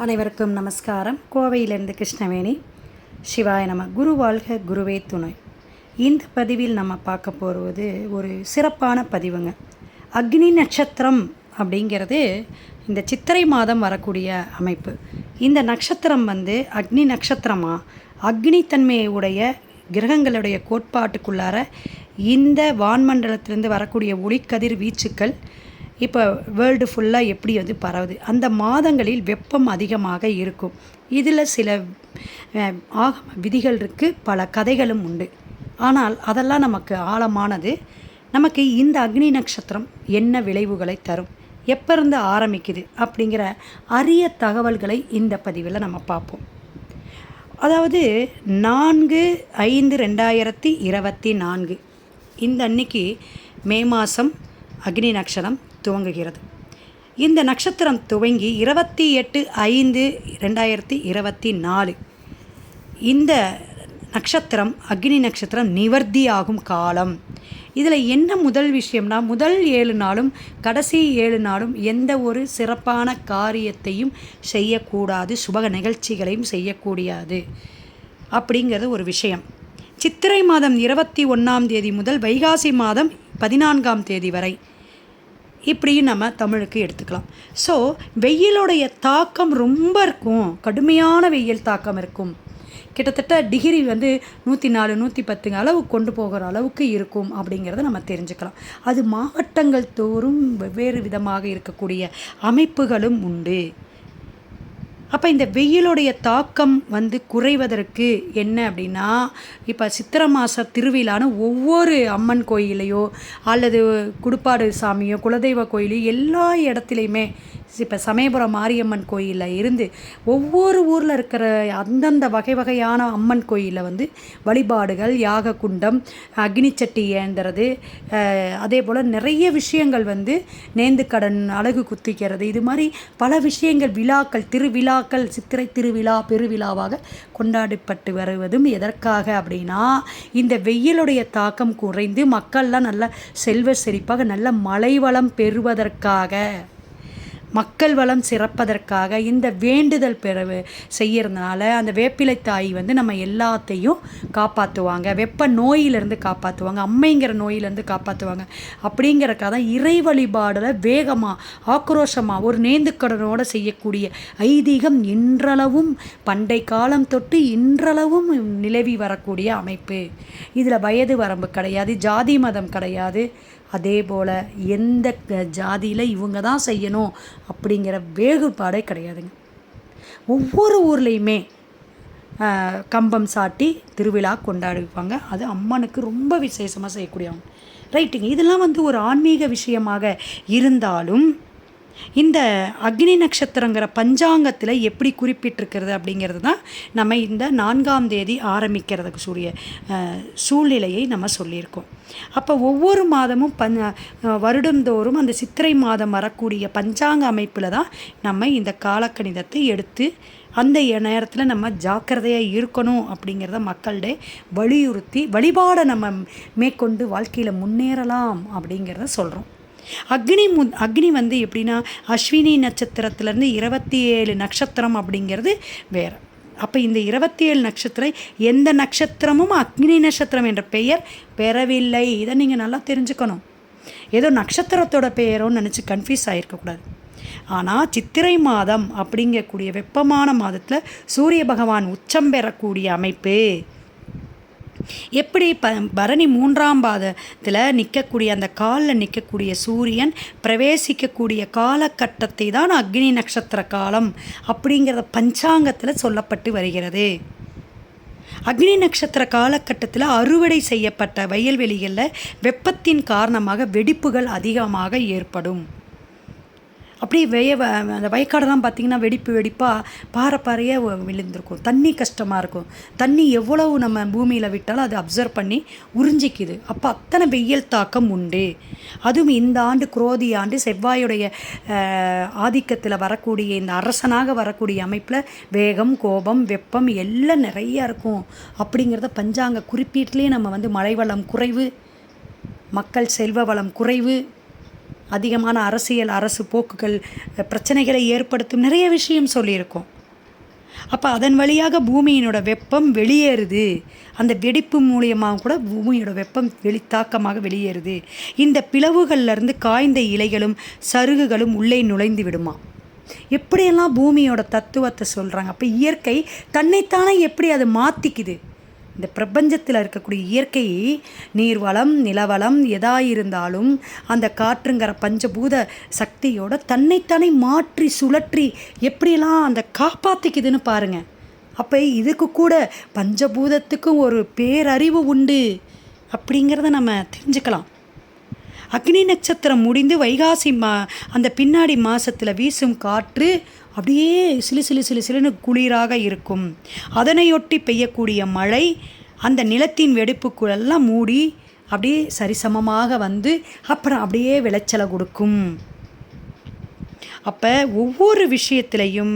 அனைவருக்கும் நமஸ்காரம். கோவையிலிருந்து கிருஷ்ணவேணி. சிவாய நம. குரு வாழ்க குருவே துணை. இந்த பதிவில் நம்ம பார்க்க போகிறது ஒரு சிறப்பான பதிவுங்க. அக்னி நட்சத்திரம் அப்படிங்கிறது இந்த சித்திரை மாதம் வரக்கூடிய அமைப்பு. இந்த நட்சத்திரம் வந்து அக்னி நட்சத்திரமா? அக்னித்தன்மையை உடைய கிரகங்களுடைய கோட்பாட்டுக்குள்ளார இந்த வான்மண்டலத்திலிருந்து வரக்கூடிய ஒளிக்கதிர் வீச்சுக்கள் இப்போ வேர்ல்டு ஃபுல்லாக எப்படி வந்து பரவுது? அந்த மாதங்களில் வெப்பம் அதிகமாக இருக்கும். இதில் சில ஆகம விதிகள் இருக்குது பல கதைகளும் உண்டு. ஆனால் அதெல்லாம் நமக்கு ஆழமானது. நமக்கு இந்த அக்னி நட்சத்திரம் என்ன விளைவுகளை தரும்? எப்போ இருந்து ஆரம்பிக்குது? அப்படிங்கிற அரிய தகவல்களை இந்த பதிவில் நம்ம பார்ப்போம். அதாவது நான்கு ஐந்து ரெண்டாயிரத்தி இருபத்தி நான்கு. இந்த அன்னைக்கு மே மாதம் அக்னி நட்சத்திரம் துவங்குகிறது. இந்த நட்சத்திரம் துவங்கி இருபத்தி எட்டு ஐந்து ரெண்டாயிரத்தி இருபத்தி நாலு. இந்த நட்சத்திரம் அக்னி நட்சத்திரம் நிவர்த்தி ஆகும் காலம். இதில் என்ன முதல் விஷயம்னா முதல் ஏழு நாளும் கடைசி ஏழு நாளும் எந்த ஒரு சிறப்பான காரியத்தையும் செய்யக்கூடாது சுப நிகழ்ச்சிகளையும் செய்யக்கூடாது அப்படிங்கிறது ஒரு விஷயம். சித்திரை மாதம் இருபத்தி ஒன்றாம் தேதி முதல் வைகாசி மாதம் பதினான்காம் தேதி வரை இப்படியும் நம்ம தமிழுக்கு எடுத்துக்கலாம். ஸோ வெயிலுடைய தாக்கம் ரொம்ப இருக்கும். கடுமையான வெயில் தாக்கம் இருக்கும். கிட்டத்தட்ட டிகிரி வந்து நூற்றி நாலு நூற்றி பத்துங்க அளவு கொண்டு போகிற அளவுக்கு இருக்கும் அப்படிங்கிறத நம்ம தெரிஞ்சுக்கலாம். அது மாவட்டங்கள் தோறும் வெவ்வேறு விதமாக இருக்கக்கூடிய அமைப்புகளும் உண்டு. அப்போ இந்த வெயிலுடைய தாக்கம் வந்து குறைவதற்கு என்ன அப்படின்னா இப்போ சித்திரை மாத திருவிழான்னு ஒவ்வொரு அம்மன் கோயிலையோ அல்லது குடுப்பாடு சாமியோ குலதெய்வ கோயிலையோ எல்லா இடத்துலையுமே இப்போ சமயபுரம் மாரியம்மன் கோயிலில் இருந்து ஒவ்வொரு ஊரில் இருக்கிற அந்தந்த வகை வகையான அம்மன் கோயிலில் வந்து வழிபாடுகள் யாக குண்டம் அக்னிச்சட்டி ஏந்துறது அதே போல் நிறைய விஷயங்கள் வந்து நேந்துக்கடன் அழகு குத்திக்கிறது இது மாதிரி பல விஷயங்கள் விழாக்கள் திருவிழாக்கள் சித்திரை திருவிழா பெருவிழாவாக கொண்டாடப்பட்டு வருவதும் எதற்காக அப்படின்னா இந்த வெயிலுடைய தாக்கம் குறைந்து மக்கள்லாம் நல்ல செல்வ செழிப்பாக நல்ல மலைவளம் பெறுவதற்காக. மக்கள் வளம் சிறப்பதற்காக இந்த வேண்டுதல் பெற செய்யறதுனால அந்த வேப்பிலை தாய் வந்து நம்ம எல்லாத்தையும் காப்பாற்றுவாங்க வெப்ப நோயிலிருந்து காப்பாற்றுவாங்க அம்மைங்கிற நோயிலேருந்து காப்பாற்றுவாங்க அப்படிங்கிறக்காக தான் இறை வழிபாடில் வேகமாக ஆக்ரோஷமாக ஒரு நேந்துக்கடனோடு செய்யக்கூடிய ஐதீகம் இன்றளவும் பண்டை காலம் தொட்டு இன்றளவும் நிலவி வரக்கூடிய அமைப்பு. இதில் வயது வரம்பு கிடையாது ஜாதி மதம் கிடையாது. அதே போல் எந்த ஜாதியில் இவங்க தான் செய்யணும் அப்படிங்கிற வேறுபாடே கிடையாதுங்க. ஒவ்வொரு ஊர்லேயுமே கம்பம் சாட்டி திருவிழா கொண்டாடுவாங்க அது அம்மனுக்கு ரொம்ப விசேஷமாக செய்யக்கூடியவங்க. ரைட்டுங்க. இதெல்லாம் வந்து ஒரு ஆன்மீக விஷயமாக இருந்தாலும் இந்த அக்னி நட்சத்திரங்கிற பஞ்சாங்கத்தில் எப்படி குறிப்பிட்டிருக்கிறது அப்படிங்கிறது தான் நம்ம இந்த நான்காம் தேதி ஆரம்பிக்கிறதுக்கு சூரிய சூழ்நிலையை நம்ம சொல்லியிருக்கோம். அப்போ ஒவ்வொரு மாதமும் பஞ் வருடந்தோறும் அந்த சித்திரை மாதம் வரக்கூடிய பஞ்சாங்க அமைப்பில் தான் நம்ம இந்த காலக்கணிதத்தை எடுத்து அந்த நேரத்தில் நம்ம ஜாக்கிரதையாக இருக்கணும் அப்படிங்கிறத மக்கள்கிட்ட வலியுறுத்தி வழிபாடை நம்ம மேற்கொண்டு வாழ்க்கையில் முன்னேறலாம் அப்படிங்கிறத சொல்கிறோம் அக்னி மு அக்னி வந்து எப்படின்னா அஸ்வினி நட்சத்திரத்துலேருந்து இருபத்தி ஏழு நட்சத்திரம் அப்படிங்கிறது வேறு. அப்போ இந்த இருபத்தி ஏழு நட்சத்திரம் எந்த நட்சத்திரமும் அக்னி நட்சத்திரம் என்ற பெயர் பெறவில்லை. இதை நீங்கள் நல்லா தெரிஞ்சுக்கணும். ஏதோ நட்சத்திரத்தோட பெயரோன்னு நினச்சி கன்ஃபியூஸ் ஆகிருக்கக்கூடாது ஆனால் சித்திரை மாதம் அப்படிங்கக்கூடிய வெப்பமான மாதத்தில் சூரிய பகவான் உச்சம் பெறக்கூடிய அமைப்பு. எப்படி ப பரணி மூன்றாம் பாதத்தில் நிற்கக்கூடிய அந்த காலில் நிற்கக்கூடிய சூரியன் பிரவேசிக்கக்கூடிய காலகட்டத்தை தான் அக்னி நட்சத்திர காலம் அப்படிங்கிறத பஞ்சாங்கத்தில் சொல்லப்பட்டு வருகிறது. அக்னி நட்சத்திர காலகட்டத்தில் அறுவடை செய்யப்பட்ட வயல்வெளிகளில் வெப்பத்தின் காரணமாக வெடிப்புகள் அதிகமாக ஏற்படும். அப்படியே வெய வ- அந்த வயக்காடெல்லாம் பார்த்தீங்கன்னா வெடிப்பு வெடிப்பாக பாறை பாறையாக விழுந்திருக்கும். தண்ணி கஷ்டமாக இருக்கும். தண்ணி எவ்வளவு நம்ம பூமியில் விட்டாலும் அது அப்சர்வ் பண்ணி உறிஞ்சிக்குது. அப்போ அத்தனை வெயில் தாக்கம் உண்டு. அதுவும் இந்த ஆண்டு குரோதி ஆண்டு செவ்வாயுடைய ஆதிக்கத்தில் வரக்கூடிய இந்த அரசனாக வரக்கூடிய அமைப்பில் வேகம் கோபம் வெப்பம் எல்லாம் நிறையா இருக்கும். அப்படிங்கிறத பஞ்சாங்க குறிப்பீட்டிலே நம்ம வந்து மழை வளம் குறைவு மக்கள் செல்வ வளம் குறைவு அதிகமான அரசியல் அரசு போக்குகள் பிரச்சனைகளை ஏற்படுத்தும் நிறைய விஷயம் சொல்லியிருக்கோம். அப்போ அதன் வழியாக பூமியினோட வெப்பம் வெளியேறுது. அந்த வெடிப்பு மூலியமாக கூட பூமியோட வெப்பம் வெளித்தாக்கமாக வெளியேறுது. இந்த பிளவுகள்லேருந்து காய்ந்த இலைகளும் சருகுகளும் உள்ளே நுழைந்து விடுமா? எப்படியெல்லாம் பூமியோட தத்துவத்தை சொல்கிறாங்க அப்போ இயற்கை தன்னைத்தானே எப்படி அதை மாற்றிக்குது இந்த பிரபஞ்சத்தில் இருக்கக்கூடிய இயற்கை நீர்வளம் நிலவளம் எதா இருந்தாலும் அந்த காற்றுங்கிற பஞ்சபூத சக்தியோட தன்னைத்தானே மாற்றி சுழற்றி எப்படியெல்லாம் அந்த காப்பாற்றிக்குதுன்னு பாருங்கள் அப்போ இதுக்கு கூட பஞ்சபூதத்துக்கும் ஒரு பேரறிவு உண்டு அப்படிங்கிறத நம்ம தெரிஞ்சுக்கலாம். அக்னி நட்சத்திரம் முடிந்து வைகாசி மா அந்த பின்னாடி மாதத்தில் வீசும் காற்று அப்படியே சிலு சிலு சிலு சிலுன்னு குளிராக இருக்கும். அதனையொட்டி பெய்யக்கூடிய மழை அந்த நிலத்தின் வெடிப்புக்குள்ளெல்லாம் மூடி அப்படியே சரிசமமாக வந்து அப்புறம் அப்படியே விளைச்சலை கொடுக்கும். அப்போ ஒவ்வொரு விஷயத்திலையும்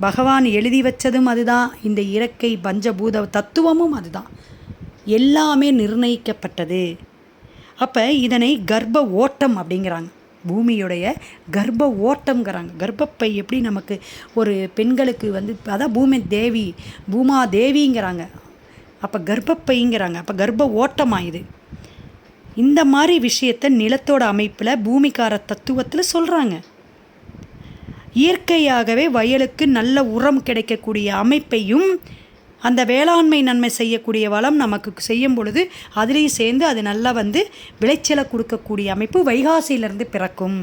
பகவான் எழுதி வச்சதும் அதுதான். இந்த இறக்கை பஞ்சபூத தத்துவமும் அதுதான். எல்லாமே நிர்ணயிக்கப்பட்டது. அப்போ இதனை கர்ப்ப ஓட்டம் அப்படிங்கிறாங்க. பூமியுடைய கர்ப்ப ஓட்டம்ங்கிறாங்க. கர்ப்பப்பை எப்படி நமக்கு ஒரு பெண்களுக்கு வந்து அதான் பூமி தேவி பூமா தேவிங்கிறாங்க. அப்போ கர்ப்பப்பைங்கிறாங்க. அப்போ கர்ப்ப ஓட்டமாக இது இந்த மாதிரி விஷயத்தை நிலத்தோட அமைப்பில் பூமிக்கார தத்துவத்தில் சொல்கிறாங்க இயற்கையாகவே வயலுக்கு நல்ல உரம் கிடைக்கக்கூடிய அமைப்பையும் அந்த வேளாண்மை நன்மை செய்யக்கூடிய வளம் நமக்கு செய்யும் பொழுது அதுலேயும் சேர்ந்து அது நல்லா வந்து விளைச்சலை கொடுக்கக்கூடிய அமைப்பு வைகாசியிலிருந்து பிறக்கும்.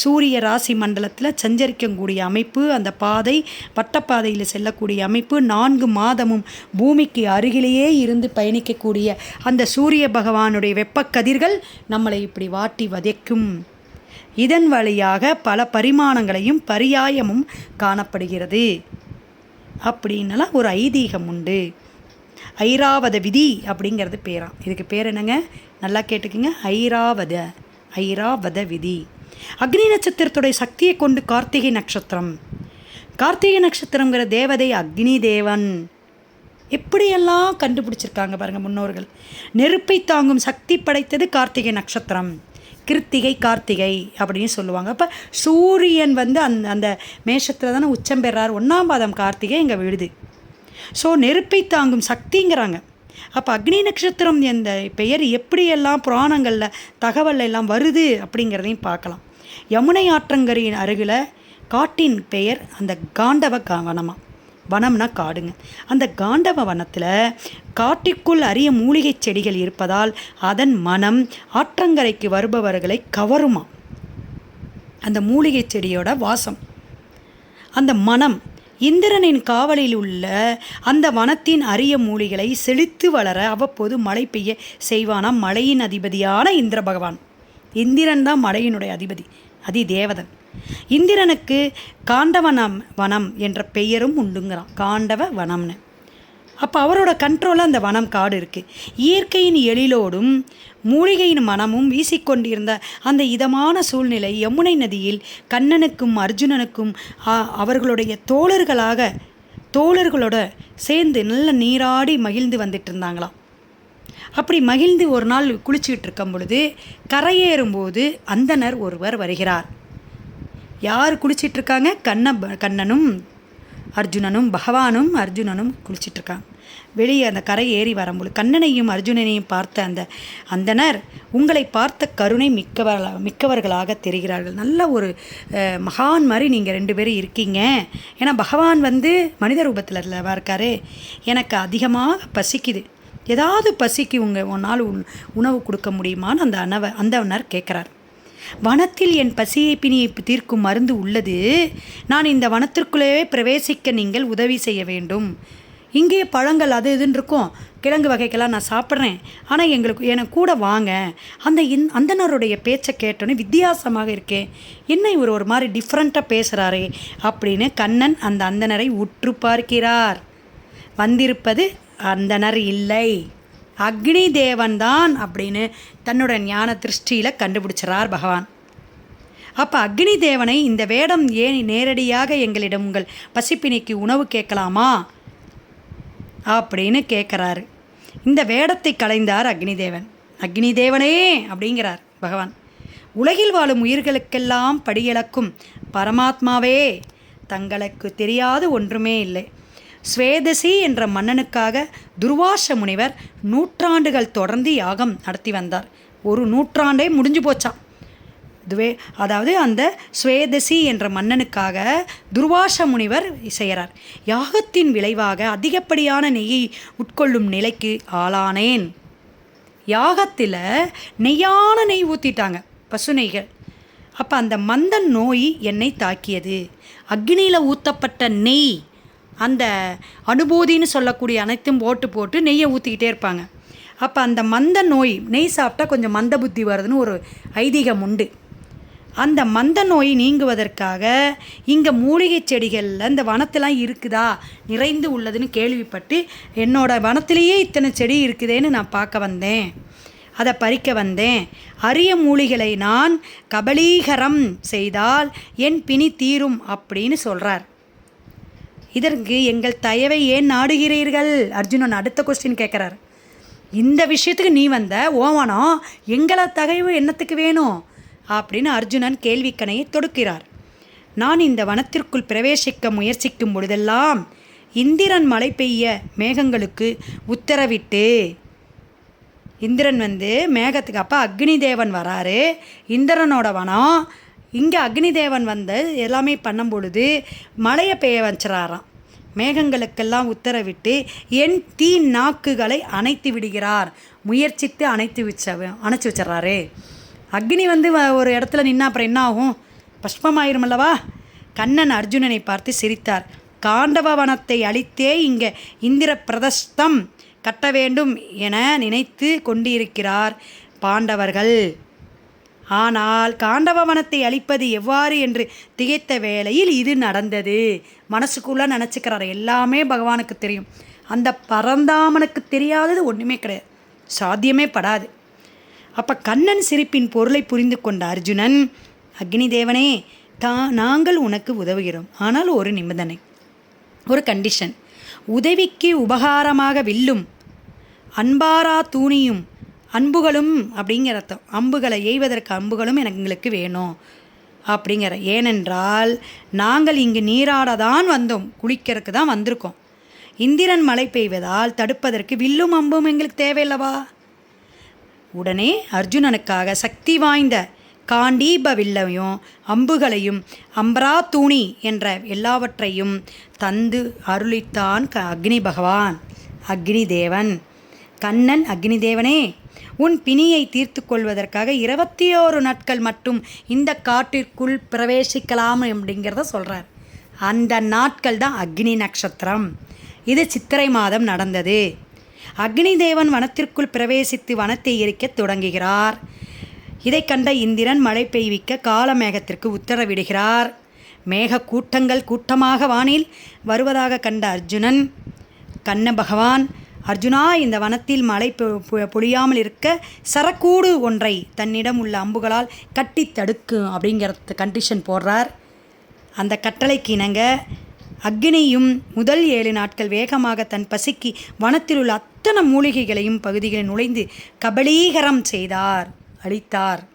சூரிய ராசி மண்டலத்தில் சஞ்சரிக்கக்கூடிய அமைப்பு அந்த பாதை வட்டப்பாதையில் செல்லக்கூடிய அமைப்பு நான்கு மாதமும் பூமிக்கு அருகிலேயே இருந்து பயணிக்கக்கூடிய அந்த சூரிய பகவானுடைய வெப்பக்கதிர்கள் நம்மளை இப்படி வாட்டி வதைக்கும். இதன் வழியாக பல பரிமாணங்களையும் பரியாயமும் காணப்படுகிறது. அப்படின்னலாம் ஒரு ஐதீகம் உண்டு. ஐராவத விதி அப்படிங்கிறது பேராம். இதுக்கு பேர் என்னங்க? நல்லா கேட்டுக்குங்க. ஐராவத ஐராவத விதி. அக்னி நட்சத்திரத்துடைய சக்தியை கொண்டு கார்த்திகை நட்சத்திரம். கார்த்திகை நட்சத்திரங்கிற தேவதை அக்னி தேவன். எப்படியெல்லாம் கண்டுபிடிச்சிருக்காங்க பாருங்கள் முன்னோர்கள். நெருப்பை தாங்கும் சக்தி படைத்தது கார்த்திகை நட்சத்திரம். கிருத்திகை கார்த்திகை அப்படின்னு சொல்லுவாங்க. அப்போ சூரியன் வந்து அந்த அந்த மேஷத்தில் தானே உச்சம் பெறார். ஒன்றாம் பாதம் கார்த்திகை எங்கள் விழுது. ஸோ நெருப்பை தாங்கும் சக்திங்கிறாங்க. அப்போ அக்னி நட்சத்திரம் எந்த பெயர் எப்படியெல்லாம் புராணங்களில் தகவல் எல்லாம் வருது அப்படிங்கிறதையும் பார்க்கலாம். யமுனை ஆற்றங்கரையின் அருகில் காட்டின் பெயர் அந்த காண்டவ கவனமாக வனம்னா காடுங்க. அந்த காண்டவ வனத்தில் காட்டிற்குள் அரிய மூலிகை செடிகள் இருப்பதால் அதன் மனம் ஆற்றங்கரைக்கு வருபவர்களை கவருமா? அந்த மூலிகை செடியோட வாசம். அந்த மனம் இந்திரனின் காவலில் உள்ள அந்த வனத்தின் அரிய மூலிகளை செழித்து வளர அவ்வப்போது மழை பெய்ய செய்வானாம் மழையின் அதிபதியான இந்திர பகவான் இந்திரன் தான் மழையினுடைய அதிபதி அதி தேவதன் இந்திரனுக்கு காண்டவனம் வனம் என்ற பெயரும் உண்டுங்கிறான். காண்டவ வனம்னு. அப்போ அவரோட கண்ட்ரோலாக அந்த வனம் காடு இருக்குது இயற்கையின் எழிலோடும் மூலிகையின் மனமும் வீசிக்கொண்டிருந்த அந்த இதமான சூழ்நிலை யமுனை நதியில் கண்ணனுக்கும் அர்ஜுனனுக்கும் அவர்களுடைய தோழர்களாக தோழர்களோட சேர்ந்து நல்ல நீராடி மகிழ்ந்து வந்துட்டு இருந்தாங்களாம் அப்படி மகிழ்ந்து ஒரு நாள் குளிச்சுக்கிட்டு இருக்கும் பொழுது கரையேறும்போது அந்தனர் ஒருவர் வருகிறார். யார் குளிச்சிட்ருக்காங்க? கண்ண கண்ணனும் அர்ஜுனனும் பகவானும் அர்ஜுனனும் குளிச்சிட்ருக்காங்க. வெளியே அந்த கரை ஏறி வரும்போது கண்ணனையும் அர்ஜுனனையும் பார்த்த அந்த அந்தனர் உங்களை பார்த்த கருணை மிக்கவர் மிக்கவர்களாக தெரிகிறார்கள். நல்ல ஒரு மகான் மாதிரி நீங்கள் ரெண்டு பேரும் இருக்கீங்க. ஏன்னா பகவான் வந்து மனித ரூபத்தில் இருக்காரு எனக்கு அதிகமாக பசிக்குது. ஏதாவது பசிக்கு உங்கள் உன்னால் உணவு கொடுக்க முடியுமான்னு அந்த அனவ அந்தவனர் கேட்குறாரு. வனத்தில் என் பசியை பிணியை தீர்க்கும் மருந்து உள்ளது. நான் இந்த வனத்திற்குள்ளேயே பிரவேசிக்க நீங்கள் உதவி செய்ய வேண்டும். இங்கே பழங்கள் அது இதுன்னு இருக்கும். கிழங்கு வகைக்கெல்லாம் நான் சாப்பிட்றேன். ஆனால் எங்களுக்கு எனக்கு கூட வாங்க. அந்த இந் அந்தனருடைய பேச்சை கேட்டோன்னே வித்தியாசமாக இருக்கே. என்ன இவர் ஒரு மாதிரி டிஃப்ரெண்ட்டாக பேசுகிறாரே அப்படின்னு கண்ணன் அந்த அந்தனரை உற்று பார்க்கிறார். வந்திருப்பது அந்தனர் இல்லை. அக்னி தேவன் தான் அப்படின்னு தன்னோட ஞான திருஷ்டியில் கண்டுபிடிச்சிறார் பகவான். அப்போ அக்னி தேவனை இந்த வேடம் ஏன் நேரடியாக எங்களிடம் உங்கள் பசிப்பினிக்கு உணவு கேட்கலாமா? அப்படின்னு கேட்குறாரு. இந்த வேடத்தை கலைந்தார் அக்னி தேவன் அக்னி தேவனே அப்படிங்கிறார் பகவான். உலகில் வாழும் உயிர்களுக்கெல்லாம் படியளக்கும் பரமாத்மாவே. தங்களுக்கு தெரியாது ஒன்றுமே இல்லை. ஸ்வேதசி என்ற மன்னனுக்காக துர்வாச முனிவர் நூற்றாண்டுகள் தொடர்ந்து யாகம் நடத்தி வந்தார். ஒரு நூற்றாண்டே முடிஞ்சு போச்சான் துவே அதாவது அந்த ஸ்வேதசி என்ற மன்னனுக்காக துர்வாச முனிவர் செய்கிறார். யாகத்தின் விளைவாக அதிகப்படியான நெய்யை உட்கொள்ளும் நிலைக்கு ஆளானேன். யாகத்தில் நெய்யான நெய் ஊற்றிட்டாங்க பசு நெய்கள். அப்போ அந்த மந்த நோய் என்னை தாக்கியது. அக்னியில் ஊற்றப்பட்ட நெய் அந்த அனுபூதின்னு சொல்லக்கூடிய அனைத்தும் ஓட்டு போட்டு நெய்யை ஊற்றிக்கிட்டே இருப்பாங்க. அப்போ அந்த மந்த நோய் நெய் சாப்பிட்டா கொஞ்சம் மந்த புத்தி வருதுன்னு ஒரு ஐதீகம் உண்டு. அந்த மந்த நோய் நீங்குவதற்காக இங்கே மூலிகை செடிகளில் இந்த வனத்தெலாம் இருக்குதா நிறைந்து உள்ளதுன்னு கேள்விப்பட்டு என்னோட வனத்திலேயே இத்தனை செடி இருக்குதேன்னு நான் பார்க்க வந்தேன். அதை பறிக்க வந்தேன். அரிய மூலிகளை நான் கபலீகரம் செய்தால் என் பிணி தீரும் அப்படின்னு சொல்கிறார் இதற்கு எங்கள் தயவை ஏன் நாடுகிறீர்கள்? அர்ஜுனன் அடுத்த கொஸ்டின் கேட்குறாரு. இந்த விஷயத்துக்கு நீ வந்த ஓவனம் எங்களை தகைவு என்னத்துக்கு வேணும்? அப்படின்னு அர்ஜுனன் கேள்விக்கணையை தொடுக்கிறார். நான் இந்த வனத்திற்குள் பிரவேசிக்க முயற்சிக்கும் பொழுதெல்லாம் இந்திரன் மழை பெய்ய மேகங்களுக்கு உத்தரவிட்டு இந்திரன் வந்து மேகத்துக்கு அப்போ அக்னி தேவன் வராரு. இந்திரனோட வனம் இங்கே அக்னி தேவன் வந்து எல்லாமே பண்ணும் பொழுது மழையை பெய்ய வச்சுறாராம். மேகங்களுக்கெல்லாம் உத்தரவிட்டு என் தீ நாக்குகளை அணைத்து விடுகிறார். முயற்சித்து அணைத்து வச்ச அணைச்சி வச்சிட்றாரு அக்னி வந்து வ- ஒரு இடத்துல நின்னா அப்புறம் என்ன ஆகும்? பஷ்பமாயிரும் அல்லவா? கண்ணன் அர்ஜுனனை பார்த்து சிரித்தார். காண்டவ வனத்தை அழித்தே இங்கே இந்திர பிரதஸ்தம் கட்ட வேண்டும் என நினைத்து கொண்டிருக்கிறார் பாண்டவர்கள். ஆனால் காண்டவ வனத்தை அழிப்பது எவ்வாறு என்று திகைத்த வேளையில் இது நடந்தது. மனசுக்குள்ளே நினச்சிக்கிறார். எல்லாமே பகவானுக்கு தெரியும். அந்த பரந்தாமனுக்கு தெரியாதது ஒன்றுமே கிடையாது. சாத்தியமே படாது. அப்போ கண்ணன் சிரிப்பின் பொருளை புரிந்து கொண்ட அர்ஜுனன் அக்னி தேவனே தா நாங்கள் உனக்கு உதவுகிறோம். ஆனால் ஒரு நிபந்தனை ஒரு கண்டிஷன் உதவிக்கு உபகாரமாக வில்லும் அன்பாரா தூணியும் அன்புகளும் அப்படிங்கிற அர்த்தம். அம்புகளை எய்வதற்கு அம்புகளும் எனக்கு எங்களுக்கு வேணும் அப்படிங்கிற. ஏனென்றால் நாங்கள் இங்கு நீராட தான் வந்தோம் குளிக்கிறதுக்கு தான் வந்திருக்கோம். இந்திரன் மழை பெய்வதால் தடுப்பதற்கு வில்லும் அம்பும் எங்களுக்கு தேவையில்லவா? உடனே அர்ஜுனனுக்காக சக்தி வாய்ந்த காண்டீப வில்லையும் அம்புகளையும் அம்பரா தூணி என்ற எல்லாவற்றையும் தந்து அருளித்தான் க அக்னி பகவான் அக்னி தேவன். கண்ணன் அக்னி தேவனே உன் பிணியை தீர்த்து கொள்வதற்காக இருபத்தி ஓரு நாட்கள் மட்டும் இந்த காட்டிற்குள் பிரவேசிக்கலாம் அப்படிங்கிறத சொல்கிறார் அந்த நாட்கள் தான் அக்னி நட்சத்திரம். இது சித்திரை மாதம் நடந்தது. அக்னி தேவன் வனத்திற்குள் பிரவேசித்து வனத்தை எரிக்கத் தொடங்குகிறார். இதை கண்ட இந்திரன் மழை பெய்விக்க காலமேகத்திற்கு உத்தரவிடுகிறார். மேக கூட்டங்கள் கூட்டமாக வானில் வருவதாக கண்ட அர்ஜுனன் கண்ண பகவான் அர்ஜுனா இந்த வனத்தில் மழை பொ- பொழியாமல் இருக்க சரக்கூடு ஒன்றை தன்னிடம் உள்ள அம்புகளால் கட்டி தடுக்கும் அப்படிங்கிறது கண்டிஷன் போடுறார். அந்த கட்டளைக்கு இணங்க அக்னியும் முதல் ஏழு நாட்கள் வேகமாக தன் பசிக்கு வனத்தில் உள்ள அத்தனை மூலிகைகளையும் பகுதிகளில் நுழைந்து கபலீகரம் செய்தார் அளித்தார்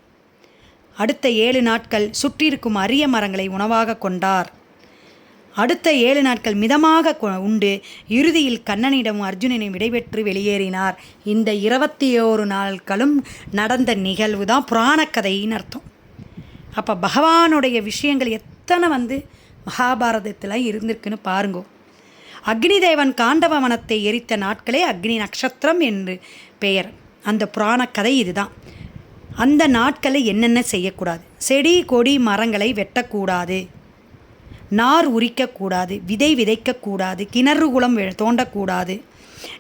அடுத்த ஏழு நாட்கள் சுற்றியிருக்கும் அரிய மரங்களை உணவாக கொண்டார். அடுத்த ஏழு நாட்கள் மிதமாக கொ- உண்டு. இறுதியில் கண்ணனிடம் அர்ஜுனனை விடைபெற்று வெளியேறினார். இந்த இருபத்தி ஓரு நாட்களும் நடந்த நிகழ்வு தான் புராணக்கதைன்னு அர்த்தம். அப்போ பகவானுடைய விஷயங்கள் எத்தனை வந்து மகாபாரதத்தில் இருந்திருக்குன்னு பாருங்கோ. அக்னி தேவன் காண்டவ வனத்தை எரித்த நாட்களே அக்னி நட்சத்திரம் என்று பெயர். அந்த புராணக் கதை இதுதான். அந்த நாட்களை என்னென்ன செய்யக்கூடாது? செடி கொடி மரங்களை வெட்டக்கூடாது. நார் உரிக்கக்கூடாது விதை விதைக்கக்கூடாது கிணறு குளம் தோண்டக்கூடாது.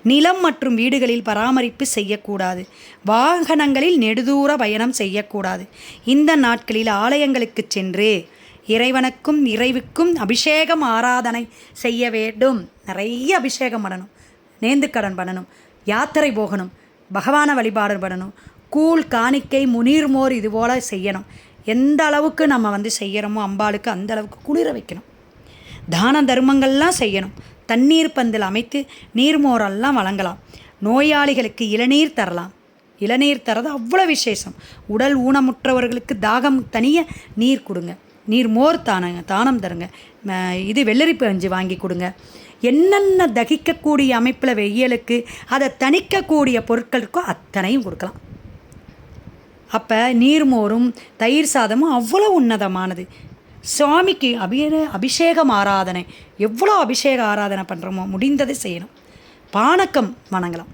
நிலம் மற்றும் வீடுகளில் பராமரிப்பு செய்யக்கூடாது. வாகனங்களில் நெடுதூர பயணம் செய்யக்கூடாது. இந்த நாட்களில் ஆலயங்களுக்கு சென்று இறைவனுக்கும் இறைவுக்கும் அபிஷேகம் ஆராதனை செய்ய வேண்டும். நிறைய அபிஷேகம் பண்ணணும். நேந்துக்கடன் பண்ணணும். யாத்திரை போகணும். பகவான வழிபாடு பண்ணணும். கூழ் காணிக்கை முனீர்மோர் இதுபோல செய்யணும். எந்த அளவுக்கு நம்ம வந்து செய்கிறோமோ அம்பாளுக்கு அந்த அளவுக்கு குளிர வைக்கணும். தான தர்மங்கள்லாம் செய்யணும். தண்ணீர் பந்தல் அமைத்து நீர்மோரெல்லாம் வழங்கலாம். நோயாளிகளுக்கு இளநீர் தரலாம். இளநீர் தரது அவ்வளோ விசேஷம். உடல் ஊனமுற்றவர்களுக்கு தாகம் தனிய நீர் கொடுங்க. நீர் மோர் தானங்க தானம் தருங்க. இது வெள்ளரி பஞ்சு வாங்கி கொடுங்க. என்னென்ன தகிக்கக்கூடிய அமைப்பில் வெயிலுக்கு அதை தணிக்கக்கூடிய பொருட்களுக்கோ அத்தனையும் கொடுக்கலாம். அப்போ நீர்மோரும் தயிர் சாதமும் அவ்வளோ உன்னதமானது. சுவாமிக்கு அபி அபிஷேகம் ஆராதனை. எவ்வளோ அபிஷேக ஆராதனை பண்ணுறோமோ முடிந்ததை செய்யணும். பானகம் வணங்கலாம்.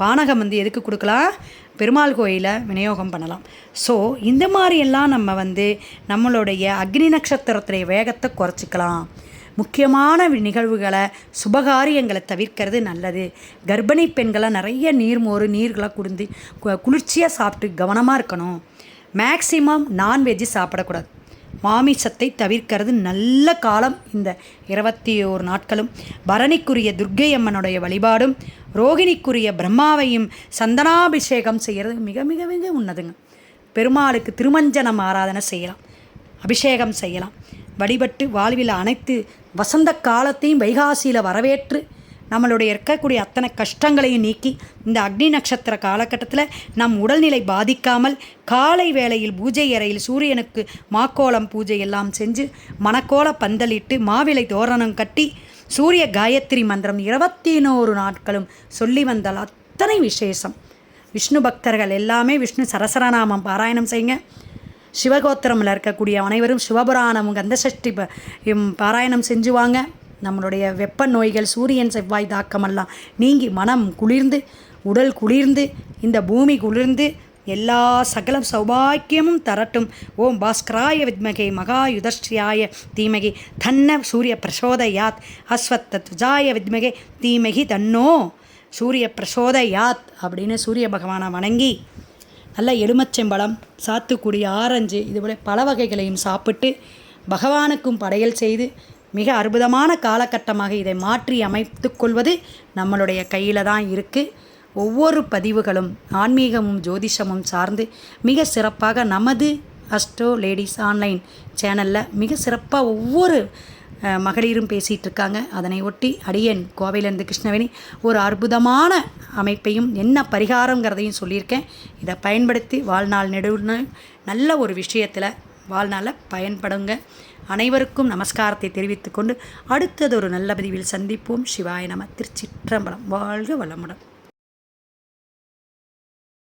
பானகம் வந்து எதுக்கு கொடுக்கலாம்? பெருமாள் கோயிலில் விநியோகம் பண்ணலாம். ஸோ இந்த மாதிரியெல்லாம் நம்ம வந்து நம்மளுடைய அக்னி நட்சத்திரத்துடைய வேகத்தை குறைச்சிக்கலாம். முக்கியமான நிகழ்வுகளை சுபகாரியங்களை தவிர்க்கிறது நல்லது. கர்ப்பிணி பெண்களை நிறைய நீர்மோறு நீர்களை குடிந்து கு- குளிர்ச்சியாக சாப்பிட்டு கவனமாக இருக்கணும். மேக்சிமம் நான்வெஜ்ஜு சாப்பிடக்கூடாது. மாமிசத்தை தவிர்க்கிறது நல்ல காலம் இந்த இருபத்தி ஓரு நாட்களும். பரணிக்குரிய துர்க்கை அம்மனுடைய வழிபாடும் ரோகிணிக்குரிய பிரம்மாவையும் சந்தனாபிஷேகம் செய்கிறது மிக மிக மிக உன்னதுங்க. பெருமாளுக்கு திருமஞ்சனம் ஆராதனை செய்யலாம். அபிஷேகம் செய்யலாம். வழிபட்டு வாழ்வில் அனைத்து வசந்த காலத்தையும் வைகாசியில் வரவேற்று நம்மளுடைய இருக்கக்கூடிய அத்தனை கஷ்டங்களையும் நீக்கி இந்த அக்னி நட்சத்திர காலகட்டத்தில் நம் உடல்நிலை பாதிக்காமல் காலை வேளையில் பூஜை அறையில் சூரியனுக்கு மாக்கோலம் பூஜை எல்லாம் செஞ்சு மணக்கோல பந்தலிட்டு மாவிலை தோரணம் கட்டி சூரிய காயத்ரி மந்திரம் இருபத்தி நோறு நாட்களும் சொல்லி வந்தால் அத்தனை விசேஷம். விஷ்ணு பக்தர்கள் எல்லாமே விஷ்ணு சரசரநாமம் பாராயணம் செய்யுங்க. சிவகோத்திரமில் இருக்கக்கூடிய அனைவரும் சிவபுராணம் கந்தசஷ்டி பாராயணம் செஞ்சுவாங்க. நம்மளுடைய வெப்ப நோய்கள் சூரியன் செவ்வாய் தாக்கமெல்லாம் நீங்கி மனம் குளிர்ந்து உடல் குளிர்ந்து இந்த பூமி குளிர்ந்து எல்லா சகலம் சௌபாக்கியமும் தரட்டும். ஓம் பாஸ்கராய வித்மகே மகா யுதஸ்ரீயாய தீமகி தன்ன சூரிய பிரசோதயாத் அஸ்வத்த வித்மகை வித்மகே தீமகி தன்னோ சூரிய பிரசோதயாத் அப்படின்னு சூரிய பகவானை வணங்கி நல்ல எலுமச்சம்பழம் சாத்துக்குடி ஆரஞ்சு இதுபோல் பல வகைகளையும் சாப்பிட்டு பகவானுக்கும் படையல் செய்து மிக அற்புதமான காலகட்டமாக இதை மாற்றி அமைத்து கொள்வது நம்மளுடைய கையில் தான் இருக்குது ஒவ்வொரு பதிவுகளும் ஆன்மீகமும் ஜோதிஷமும் சார்ந்து மிக சிறப்பாக நமது அஸ்ட்ரோ லேடிஸ் ஆன்லைன் சேனலில் மிக சிறப்பாக ஒவ்வொரு மகளிரும் பேசிகிட்டு இருக்காங்க அதனை ஒட்டி அடியன் கோவையிலேருந்து கிருஷ்ணவேணி ஒரு அற்புதமான அமைப்பையும் என்ன பரிகாரங்கிறதையும் சொல்லியிருக்கேன். இதை பயன்படுத்தி வாழ்நாள் நெடுன்னு நல்ல ஒரு விஷயத்தில் வாழ்நாளில் பயன்படுங்க. அனைவருக்கும் நமஸ்காரத்தை தெரிவித்துக்கொண்டு அடுத்தது ஒரு நல்ல பதிவில் சந்திப்போம். சிவாய நம திருச்சிற்றம்பலம். வாழ்க வளமுடன்.